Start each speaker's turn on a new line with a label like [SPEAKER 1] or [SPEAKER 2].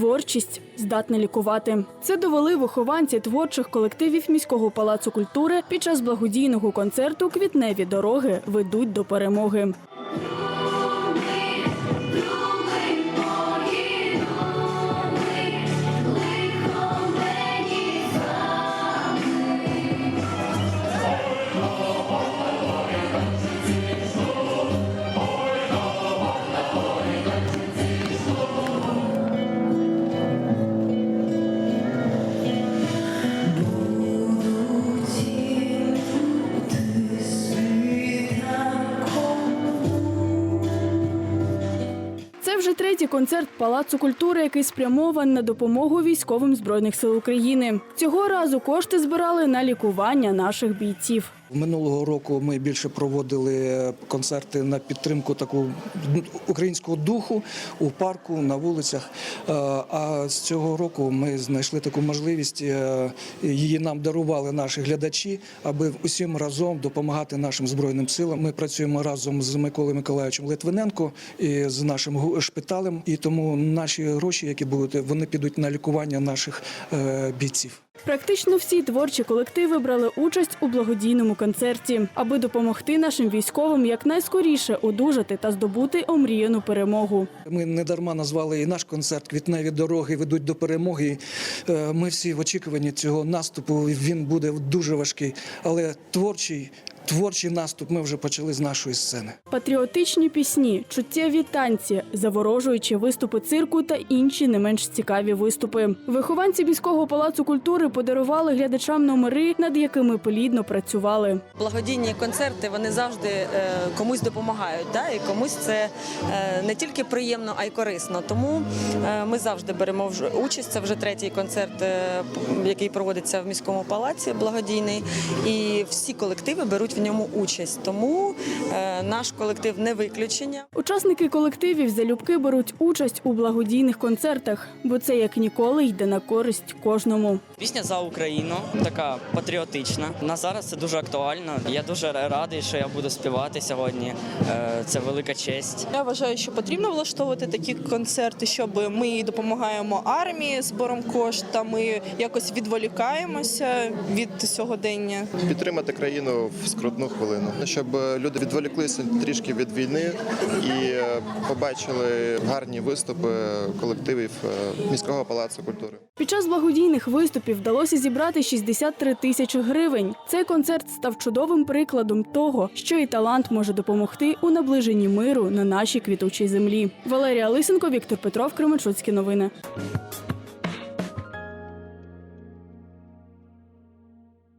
[SPEAKER 1] Творчість здатна лікувати. Це довели вихованці творчих колективів міського палацу культури під час благодійного концерту Квітневі дороги ведуть до перемоги. Вже третій концерт Палацу культури, який спрямований на допомогу військовим збройних сил України. Цього разу кошти збирали на лікування наших бійців.
[SPEAKER 2] Минулого року ми більше проводили концерти на підтримку такого українського духу у парку на вулицях. Е, А з цього року ми знайшли таку можливість. е, Її нам дарували наші глядачі, аби усім разом допомагати нашим збройним силам. Ми працюємо разом з Миколою Миколаївичем Литвиненко і з нашим шпиталем. І тому наші гроші, які будуть, вони підуть на лікування наших е, бійців.
[SPEAKER 1] Практично всі творчі колективи брали участь у благодійному концерті, аби допомогти нашим військовим якнайскоріше одужати та здобути омріяну перемогу.
[SPEAKER 2] Ми не дарма назвали і наш концерт Квітневі дороги ведуть до перемоги. Е, Ми всі в очікуванні цього наступу. Він буде дуже важкий, але творчий, творчий наступ ми вже почали з нашої сцени.
[SPEAKER 1] Патріотичні пісні, чуттєві танці, заворожуючі виступи цирку та інші не менш цікаві виступи. Вихованці міського палацу культури подарували глядачам номери, над якими плідно працювали.
[SPEAKER 3] Благодійні концерти вони завжди е, комусь допомагають, да? і комусь це е, не тільки приємно, а й корисно. Тому е, ми завжди беремо вже участь. Це вже третій концерт, е, який проводиться в міському палаці, благодійний. І всі колективи беруть в ньому участь. Тому е, наш колектив не виключення.
[SPEAKER 1] Учасники колективів залюбки беруть участь у благодійних концертах, бо це як ніколи йде на користь кожному.
[SPEAKER 4] Пісня за Україну така патріотична. На зараз це дуже актуально. Я дуже радий, що я буду співати сьогодні. Е, Це велика честь.
[SPEAKER 5] Я вважаю, що потрібно влаштовувати такі концерти, щоб ми допомагаємо армії збором коштами, якось відволікаємося від сьогодення.
[SPEAKER 6] підтримати країну в скрутну хвилину, щоб люди відволіклися трішки від війни і е, побачили гарні виступи колективів е, міського палацу культури.
[SPEAKER 1] Під час благодійних виступів вдалося зібрати 63 тисячі гривень. Цей концерт став чудовим прикладом того, що і талант може допомогти у наближенні миру на нашій квітучій землі. Валерія Лисенко, Віктор Петров, Кременчуцькі новини.